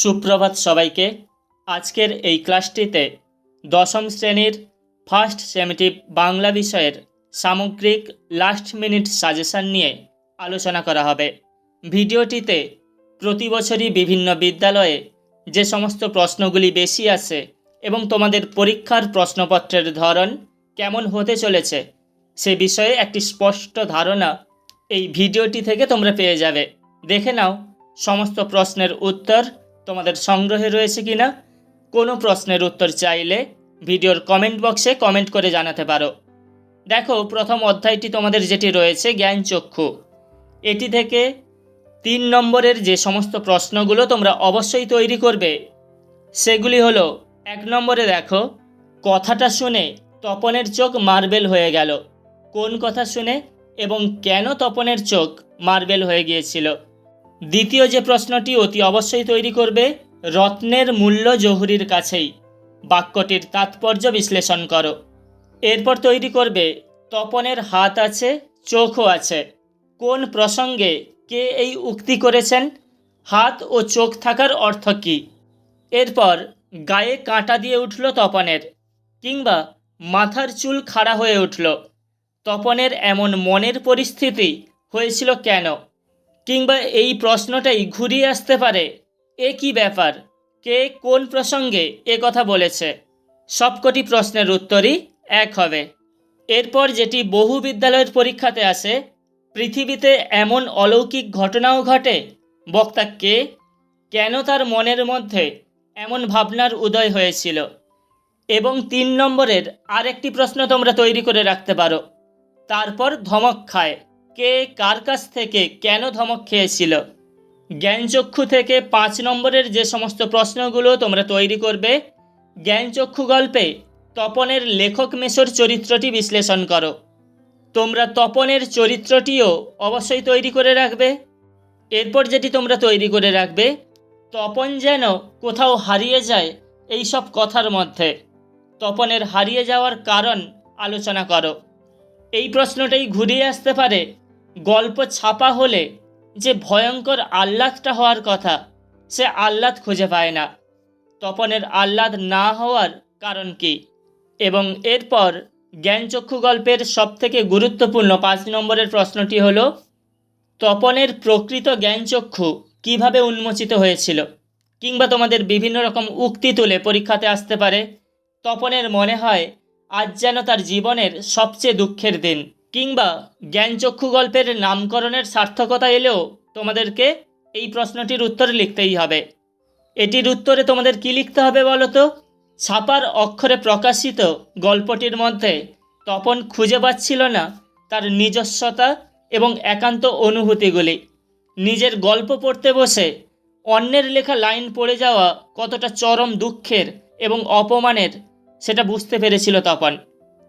সুপ্রভাত সবাইকে। আজকের এই ক্লাসটিতে দশম শ্রেণির ফার্স্ট সেমিটিভ বাংলা বিষয়ের সামগ্রিক লাস্ট মিনিট সাজেশন নিয়ে আলোচনা করা হবে। ভিডিওটিতে প্রতি বছরই বিভিন্ন বিদ্যালয়ে যে সমস্ত প্রশ্নগুলি বেশি আছে এবং তোমাদের পরীক্ষার প্রশ্নপত্রের ধরন কেমন হতে চলেছে, সে বিষয়ে একটি স্পষ্ট ধারণা এই ভিডিওটি থেকে তোমরা পেয়ে যাবে। দেখে নাও সমস্ত প্রশ্নের উত্তর তোমাদের সংগ্রহে রয়েছে কিনা? কোনো প্রশ্নের উত্তর চাইলে ভিডিওর কমেন্ট বক্সে কমেন্ট করে জানাতে পারো। দেখো, প্রথম অধ্যায়টি তোমাদের যেটি রয়েছে, জ্ঞান চক্ষু। এটি থেকে তিন নম্বরের যে সমস্ত প্রশ্নগুলো তোমরা অবশ্যই তৈরি করবে, সেগুলি হলো, এক নম্বরে দেখো, কথাটা শুনে তপনের চোখ মার্বেল হয়ে গেল। কোন কথা শুনে এবং কেন তপনের চোখ মার্বেল হয়ে গিয়েছিল? দ্বিতীয় যে প্রশ্নটি অতি অবশ্যই তৈরি করবে, রত্নের মূল্য জহুরির কাছেই। বাক্যটির তাৎপর্য বিশ্লেষণ করো। এরপর তৈরি করবে, তপনের হাত আছে, চোখও আছে। কোন প্রসঙ্গে কে এই উক্তি করেছেন? হাত ও চোখ থাকার অর্থ কী? এরপর গায়ে কাঁটা দিয়ে উঠল তপনের, কিংবা মাথার চুল খাড়া হয়ে উঠল। তপনের এমন মনের পরিস্থিতি হয়েছিল কেন? কিংবা এই প্রশ্নটাই ঘুরিয়ে আসতে পারে। এ কি ব্যাপার? কে কোন প্রসঙ্গে এ কথা বলেছে? সবকটি প্রশ্নের উত্তরই এক হবে। এরপর যেটি বহু বিদ্যালয়ের পরীক্ষাতে আসে, পৃথিবীতে এমন অলৌকিক ঘটনাও ঘটে। বক্তা কে? কেন তার মনের মধ্যে এমন ভাবনার উদয় হয়েছিল? এবং তিন নম্বরের আরেকটি প্রশ্ন তোমরা তৈরি করে রাখতে পারো। তারপর ধমক খায়। কে কার কাছ থেকে কেন ধমক খেয়েছিল? জ্ঞানচক্ষু থেকে পাঁচ নম্বরের যে সমস্ত প্রশ্নগুলো তোমরা তৈরি করবে, জ্ঞানচক্ষু গল্পে তপনের লেখক মেশর চরিত্রটি বিশ্লেষণ করো। তোমরা তপনের চরিত্রটিও অবশ্যই তৈরি করে রাখবে। এরপর যেটি তোমরা তৈরি করে রাখবে, তপন যেন কোথাও হারিয়ে যায় এই সব কথার মধ্যে। তপনের হারিয়ে যাওয়ার কারণ আলোচনা করো। এই প্রশ্নটাই ঘুরিয়ে আসতে পারে গল্প ছাপা হলে যে ভয়ঙ্কর আহ্লাদটা হওয়ার কথা, সে আহ্লাদ খুঁজে পায় না। তপনের আহ্লাদ না হওয়ার কারণ কি? এবং এরপর জ্ঞানচক্ষু গল্পের সবথেকে গুরুত্বপূর্ণ পাঁচ নম্বরের প্রশ্নটি হল, তপনের প্রকৃত জ্ঞানচক্ষু কীভাবে উন্মোচিত হয়েছিল? কিংবা তোমাদের বিভিন্ন রকম উক্তি তুলে পরীক্ষাতে আসতে পারে। তপনের মনে হয়, আজ যেন তার জীবনের সবচেয়ে দুঃখের দিন। কিংবা জ্ঞানচক্ষু গল্পের নামকরণের সার্থকতা এলেও তোমাদেরকে এই প্রশ্নটির উত্তর লিখতেই হবে। এটির উত্তরে তোমাদের কি লিখতে হবে বলো তো? ছাপার অক্ষরে প্রকাশিত গল্পটির মধ্যে তপন খুঁজে পাচ্ছিল না তার নিজস্বতা এবং একান্ত অনুভূতিগুলি। নিজের গল্প পড়তে বসে অন্যের লেখা লাইন পড়ে যাওয়া কতটা চরম দুঃখের এবং অপমানের সেটা বুঝতে পেরেছিল তপন।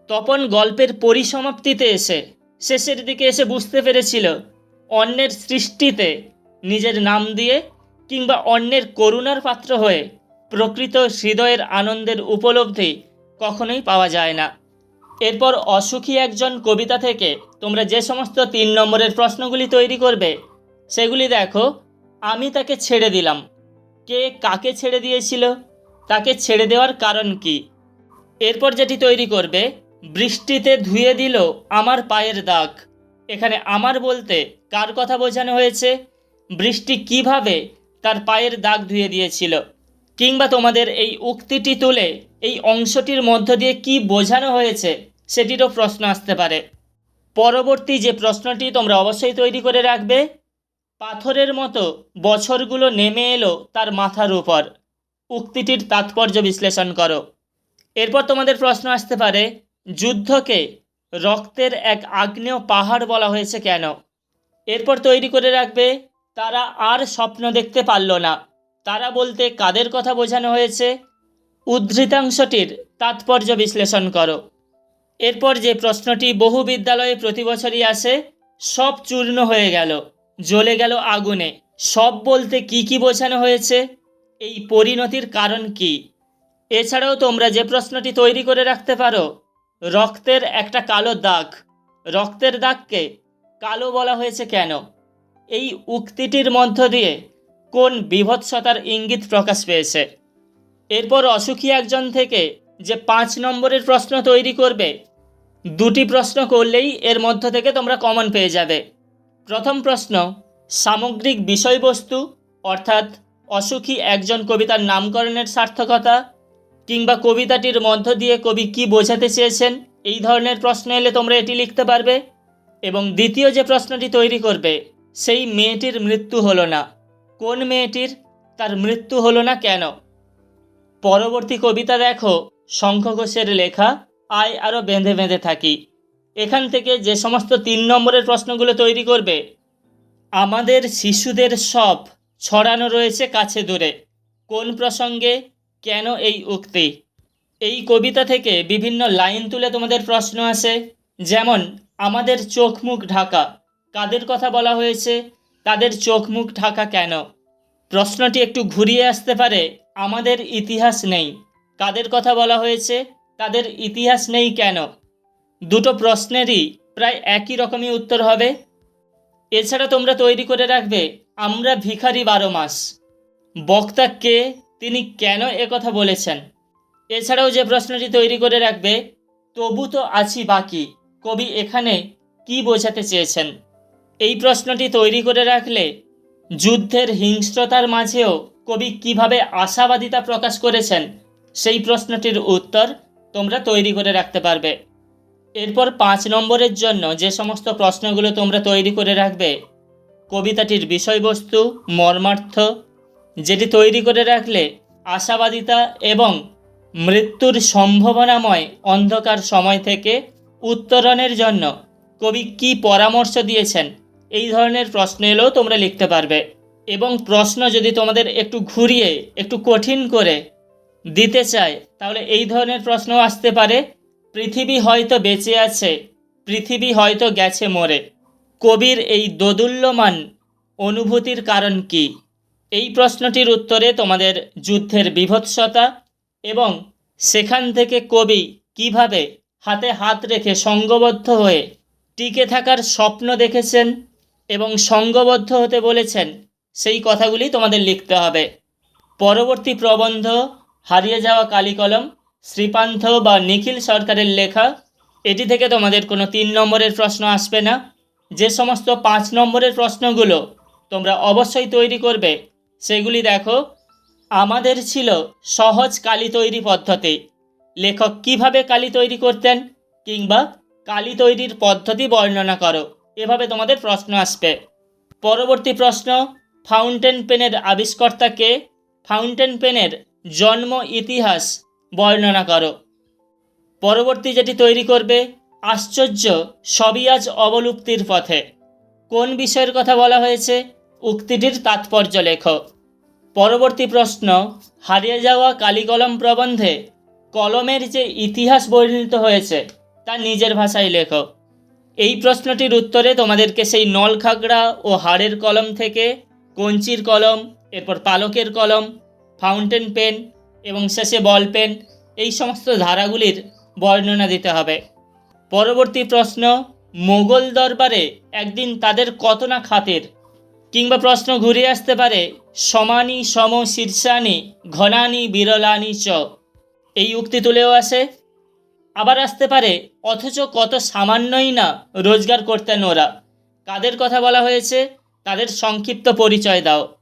তপন গল্পের পরিসমাপ্তিতে এসে শেষের দিকে এসে বুঝতে পেরেছিল, অন্যের সৃষ্টিতে নিজের নাম দিয়ে কিংবা অন্যের করুণার পাত্র হয়ে প্রকৃত হৃদয়ের আনন্দের উপলব্ধি কখনোই পাওয়া যায় না। এরপর অসুখী একজন কবিতা থেকে তোমরা যে সমস্ত তিন নম্বরের প্রশ্নগুলি তৈরি করবে, সেগুলি দেখো। আমি তাকে ছেড়ে দিলাম। কে কাকে ছেড়ে দিয়েছিল? তাকে ছেড়ে দেওয়ার কারণ কি? এরপর যেটি তৈরি করবে বৃষ্টিতে ধুয়ে দিল আমার পায়ের দাগ। এখানে আমার বলতে কার কথা বোঝানো হয়েছে? বৃষ্টি কীভাবে তার পায়ের দাগ ধুয়ে দিয়েছিল? কিংবা তোমাদের এই উক্তিটি তুলে এই অংশটির মধ্য দিয়ে কি বোঝানো হয়েছে সেটিরও প্রশ্ন আসতে পারে। পরবর্তী যে প্রশ্নটি তোমরা অবশ্যই তৈরি করে রাখবে, পাথরের মতো বছরগুলো নেমে এলো তার মাথার উপর। উক্তিটির তাৎপর্য বিশ্লেষণ করো। এরপর তোমাদের প্রশ্ন আসতে পারে যুদ্ধকে রক্তের এক আগ্নেয় পাহাড় বলা হয়েছে কেন? এরপর তৈরি করে রাখবে, তারা আর স্বপ্ন দেখতে পারল না। তারা বলতে কাদের কথা বোঝানো হয়েছে? উদ্ধৃতাংশটির তাৎপর্য বিশ্লেষণ করো। এরপর যে প্রশ্নটি বহু বিদ্যালয়ে প্রতি বছরই আসে, সব চূর্ণ হয়ে গেল, জ্বলে গেল আগুনে। সব বলতে কি কি বোঝানো হয়েছে? এই পরিণতির কারণ কি? এছাড়াও তোমরা যে প্রশ্নটি তৈরি করে রাখতে পারো রক্তের একটা কালো দাগ। রক্তের দাগকে কালো বলা হয়েছে কেন? এই উক্তিটির মধ্য দিয়ে কোন বিভৎসতার ইঙ্গিত প্রকাশ পেয়েছে? এরপর অসুখী একজন থেকে যে পাঁচ নম্বরের প্রশ্ন তৈরি করবে, দুটি প্রশ্ন করলেই এর মধ্য থেকে তোমরা কমন পেয়ে যাবে। প্রথম প্রশ্ন, সামগ্রিক বিষয়বস্তু, অর্থাৎ অসুখী একজন কবিতার নামকরণের সার্থকতা কিংবা কবিতাটির মধ্য দিয়ে কবি কি বোঝাতে চেয়েছেন? এই ধরনের প্রশ্ন এলে তোমরা এটি লিখতে পারবে। এবং দ্বিতীয় যে প্রশ্নটি তৈরি করবে, সেই মেয়েটির মৃত্যু হলো না। কোন মেয়েটির? তার মৃত্যু হলো না কেন? পরবর্তী কবিতা দেখো শঙ্খ ঘোষের লেখা, আয় আরও বেঁধে বেঁধে থাকি। এখান থেকে যে সমস্ত তিন নম্বরের প্রশ্নগুলো তৈরি করবে, আমাদের শিশুদের সব ছড়ানো রয়েছে কাছে দূরে। কোন প্রসঙ্গে? কেন এই উক্তি? এই কবিতা থেকে বিভিন্ন লাইন তুলে তোমাদের প্রশ্ন আসে, যেমন, আমাদের চোখ মুখ ঢাকা, কাদের কথা বলা হয়েছে, তাদের চোখ মুখ ঢাকা কেন? প্রশ্নটি একটু ঘুরিয়ে আসতে পারে, আমাদের ইতিহাস নেই, কাদের কথা বলা হয়েছে, তাদের ইতিহাস নেই কেন? দুটো প্রশ্নেরই প্রায় একই রকমই উত্তর হবে। এছাড়া তোমরা তৈরি করে রাখবে, আমরা ভিখারি বারো মাস, বক্তা কে তিনি কেন কথা বলেছেন? এছাড়াও যে প্রশ্নটি তৈরি করে রাখবে, তবু তো আছি বাকি, কবি এখানে কি বোঝাতে চেয়েছেন? এই প্রশ্নটি তৈরি করে রাখলে যুদ্ধের হিংস্রতার মাঝেও কবি কীভাবে আশাবাদিতা প্রকাশ করেছেন, সেই প্রশ্নটির উত্তর তোমরা তৈরি করে রাখতে পারবে। এরপর পাঁচ নম্বরের জন্য যে সমস্ত প্রশ্নগুলো তোমরা তৈরি করে রাখবে, কবিতাটির বিষয়বস্তু, মর্মার্থ যেটি তৈরি করে রাখলে আশাবাদিতা এবং মৃত্যুর সম্ভাবনাময় অন্ধকার সময় থেকে উত্তরণের জন্য কবি কি পরামর্শ দিয়েছেন? এই ধরনের প্রশ্ন এলেও তোমরা লিখতে পারবে। এবং প্রশ্ন যদি তোমাদের একটু ঘুরিয়ে, একটু কঠিন করে দিতে চায়, তাহলে এই ধরনের প্রশ্ন আসতে পারে, পৃথিবী হয়তো বেঁচে আছে, পৃথিবী হয়তো গেছে মরে। কবির এই দোদুল্যমান অনুভূতির কারণ কি? এই প্রশ্নটির উত্তরে তোমাদের যুদ্ধের বিভৎসতা এবং সেখান থেকে কবি কীভাবে হাতে হাত রেখে সঙ্গবদ্ধ হয়ে টিকে থাকার স্বপ্ন দেখেছেন এবং সঙ্গবদ্ধ হতে বলেছেন, সেই কথাগুলি তোমাদের লিখতে হবে। পরবর্তী প্রবন্ধ, হারিয়ে যাওয়া কালিকলম, শ্রীপান্থ বা নিখিল সরকারের লেখা, এটি থেকে তোমাদের কোনো তিন নম্বরের প্রশ্ন আসবে না। যে সমস্ত পাঁচ নম্বরের প্রশ্নগুলো তোমরা অবশ্যই তৈরি করবে সেগুলি দেখো। আমাদের ছিল সহজ কালি তৈরি পদ্ধতি। লেখক কীভাবে কালি তৈরি করতেন কিংবা কালি তৈরির পদ্ধতি বর্ণনা করো। এভাবে তোমাদের প্রশ্ন আসবে। পরবর্তী প্রশ্ন, ফাউন্টেন পেনের আবিষ্কর্তা কে? ফাউন্টেন পেনের জন্ম ইতিহাস বর্ণনা করো। পরবর্তী যেটি তৈরি করবে, আশ্চর্য সবই আজ অবলুপ্তির পথে। কোন বিষয়ের কথা বলা হয়েছে? উক্তিটির তাৎপর্য লেখো। পরবর্তী প্রশ্ন, হারিয়ে যাওয়া কালিকলম প্রবন্ধে কলমের যে ইতিহাস বর্ণিত হয়েছে, তা নিজের ভাষায় লেখো। এই প্রশ্নটির উত্তরে তোমাদেরকে সেই নলখাগড়া ও হাড়ের কলম থেকে কঞ্চির কলম, এরপর পালকের কলম, ফাউন্টেন পেন এবং শেষে বল পেন, এই সমস্ত ধারাগুলির বর্ণনা দিতে হবে। পরবর্তী প্রশ্ন, মোগল দরবারে একদিন তাদের কত না খাতির কিংবা প্রশ্ন ঘুরে আসতে পারে, সমানি, সম, শীর্ষানি, ঘনানি, বিরলানি, চ। এই উক্তি তুলেও আসে। আবার আসতে পারে, অথচ কত সামান্যই না রোজগার করতেন ওরা কাদের কথা বলা হয়েছে? তাদের সংক্ষিপ্ত পরিচয় দাও।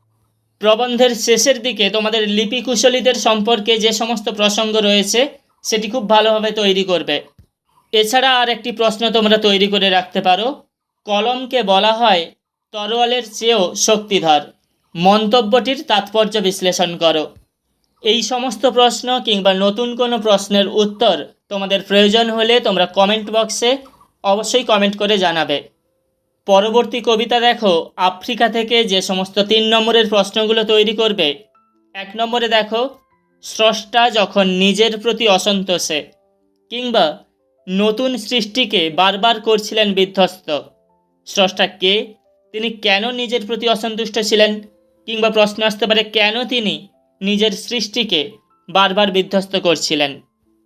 প্রবন্ধের শেষের দিকে তোমাদের লিপি কুশলীদের সম্পর্কে যে সমস্ত প্রসঙ্গ রয়েছে, সেটি খুব ভালোভাবে তৈরি করবে। এছাড়া আর একটি প্রশ্ন তোমরা তৈরি করে রাখতে পারো। কলমকে বলা হয় তরোয়ালের চেয়েও শক্তিধর। মন্তব্যটির তাৎপর্য বিশ্লেষণ করো। এই সমস্ত প্রশ্ন কিংবা নতুন কোনো প্রশ্নের উত্তর তোমাদের প্রয়োজন হলে তোমরা কমেন্ট বক্সে অবশ্যই কমেন্ট করে জানাবে। পরবর্তী কবিতা দেখো, আফ্রিকা থেকে যে সমস্ত তিন নম্বরের প্রশ্নগুলো তৈরি করবে। এক নম্বরে দেখো, স্রষ্টা যখন নিজের প্রতি অসন্তোষে কিংবা নতুন সৃষ্টিকে বারবার করছিলেন বিধ্বস্ত, স্রষ্টা কে? তিনি কেন নিজের প্রতি অসন্তুষ্ট ছিলেন? কিংবা প্রশ্ন আসতে পারে, কেন তিনি নিজের সৃষ্টিকে বারবার বিধ্বস্ত করছিলেন?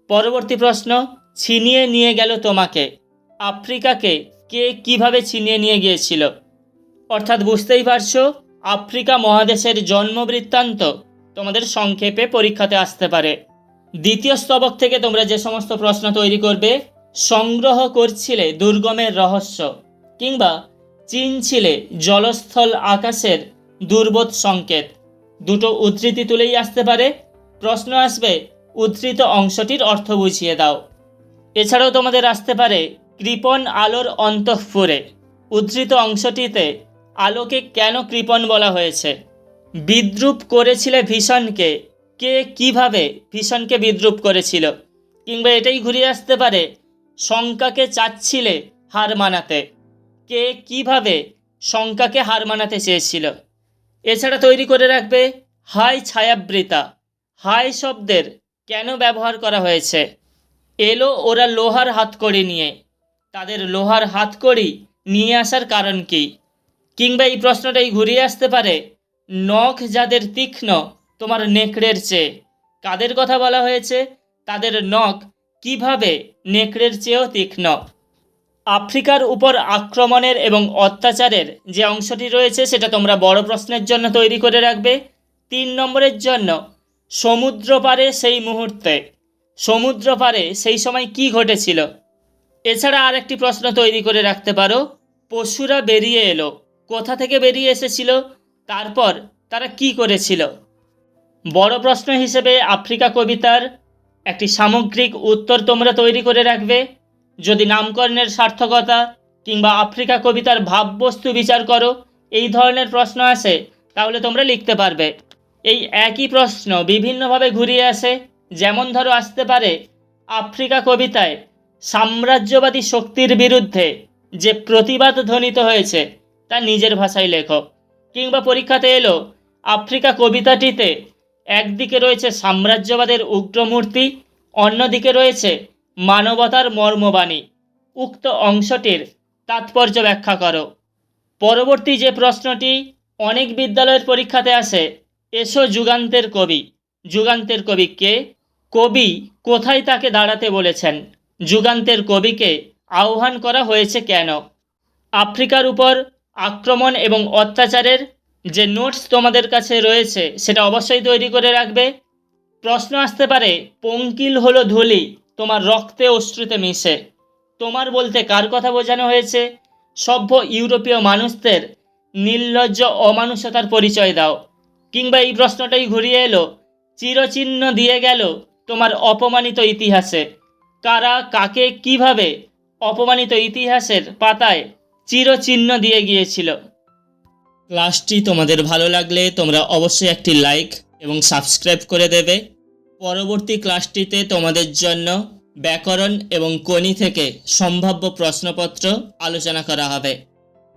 পরবর্তী প্রশ্ন, ছিনিয়ে নিয়ে গেল তোমাকে। আফ্রিকাকে কে কীভাবে ছিনিয়ে নিয়ে গিয়েছিল? অর্থাৎ বুঝতেই পারছ, আফ্রিকা মহাদেশের জন্মবৃত্তান্ত তোমাদের সংক্ষেপে পরীক্ষাতে আসতে পারে। দ্বিতীয় স্তবক থেকে তোমরা যে সমস্ত প্রশ্ন তৈরি করবে, সংগ্রহ করছিলে দুর্গমের রহস্য, কিংবা চিনছিলে জলস্থল আকাশের দুর্বোধ সংকেত। দুটো উদ্ধৃতি তুলেই আসতে পারে। প্রশ্ন আসবে, উদ্ধৃত অংশটির অর্থ বুঝিয়ে দাও। এছাড়াও তোমাদের আসতে পারে কৃপণ আলোর অন্তঃপুরে। উদ্ধৃত অংশটিতে আলোকে কেন কৃপণ বলা হয়েছে? বিদ্রুপ করেছিলে ভীষণকে। কে কীভাবে ভীষণকে বিদ্রুপ করেছিল? কিংবা এটাই ঘুরিয়ে আসতে পারে, শঙ্কাকে চাচ্ছিলে হার মানাতে। কে কীভাবে শঙ্কাকে হার মানাতে চেয়েছিল। এছাড়া তৈরি করে রাখবে, হাই ছায়াবৃতা, হাই শব্দের কেন ব্যবহার করা হয়েছে? এলো ওরা লোহার হাতকড়ি নিয়ে। তাদের লোহার হাতকড়ি নিয়ে আসার কারণ কি? কিংবা এই প্রশ্নটাই ঘুরিয়ে আসতে পারে, নখ যাদের তীক্ষ্ণ, তোমার নেকড়ের চেয়ে। কাদের কথা বলা হয়েছে? তাদের নখ কীভাবে নেকড়ের চেয়েও তীক্ষ্ণ? আফ্রিকার উপর আক্রমণের এবং অত্যাচারের যে অংশটি রয়েছে, সেটা তোমরা বড় প্রশ্নের জন্য তৈরি করে রাখবে। তিন নম্বরের জন্য, সমুদ্র পারে সেই মুহূর্তে। সমুদ্র পারে সেই সময় কি ঘটেছিল? এছাড়া আর একটি প্রশ্ন তৈরি করে রাখতে পারো। পশুরা বেরিয়ে এলো। কোথা থেকে বেরিয়ে এসেছিল? তারপর তারা কি করেছিল? বড় প্রশ্ন হিসেবে আফ্রিকা কবিতার একটি সামগ্রিক উত্তর তোমরা তৈরি করে রাখবে। যদি নামকরণের সার্থকতা কিংবা আফ্রিকা কবিতার ভাববস্তু বিচার করো, এই ধরনের প্রশ্ন আসে তাহলে তোমরা লিখতে পারবে। এই একই প্রশ্ন বিভিন্নভাবে ঘুরিয়ে আসে, যেমন ধরো আসতে পারে, আফ্রিকা কবিতায় সাম্রাজ্যবাদী শক্তির বিরুদ্ধে যে প্রতিবাদ ধ্বনিত হয়েছে, তা নিজের ভাষায় লেখো। কিংবা পরীক্ষাতে এলো, আফ্রিকা কবিতাটিতে একদিকে রয়েছে সাম্রাজ্যবাদের উগ্রমূর্তি, অন্যদিকে রয়েছে মানবতার মর্মবাণী। উক্ত অংশটির তাৎপর্য ব্যাখ্যা করো। পরবর্তী যে প্রশ্নটি অনেক বিদ্যালয়ের পরীক্ষাতে আসে, এসো যুগান্তের কবি। যুগান্তের কবি কে? কবি কোথায় তাকে দাঁড়াতে বলেছেন? যুগান্তের কবিকে আহ্বান করা হয়েছে কেন? আফ্রিকার উপর আক্রমণ এবং অত্যাচারের যে নোটস তোমাদের কাছে রয়েছে, সেটা অবশ্যই তৈরি করে রাখবে। প্রশ্ন আসতে পারে, পঙ্কিল হলো ধুলি তোমার রক্তে অশ্রুতে মিশে। তোমার বলতে কার কথা বোঝানো হয়েছে? সভ্য ইউরোপীয় মানুষদের নির্লজ্জ অমানুষতার পরিচয় দাও। কিংবা এই প্রশ্নটাই ঘুরিয়ে এলো, চিরচিহ্ন দিয়ে গেল তোমার অপমানিত ইতিহাসে। কারা, কাকে, কীভাবে অপমানিত ইতিহাসের পাতায় চিরচিহ্ন দিয়ে গিয়েছিল? ক্লাসটি তোমাদের ভালো লাগলে তোমরা অবশ্যই একটি লাইক এবং সাবস্ক্রাইব করে দেবে। পরবর্তী ক্লাসটিতে তোমাদের জন্য ব্যাকরণ এবং কণি থেকে সম্ভাব্য প্রশ্নপত্র আলোচনা করা হবে।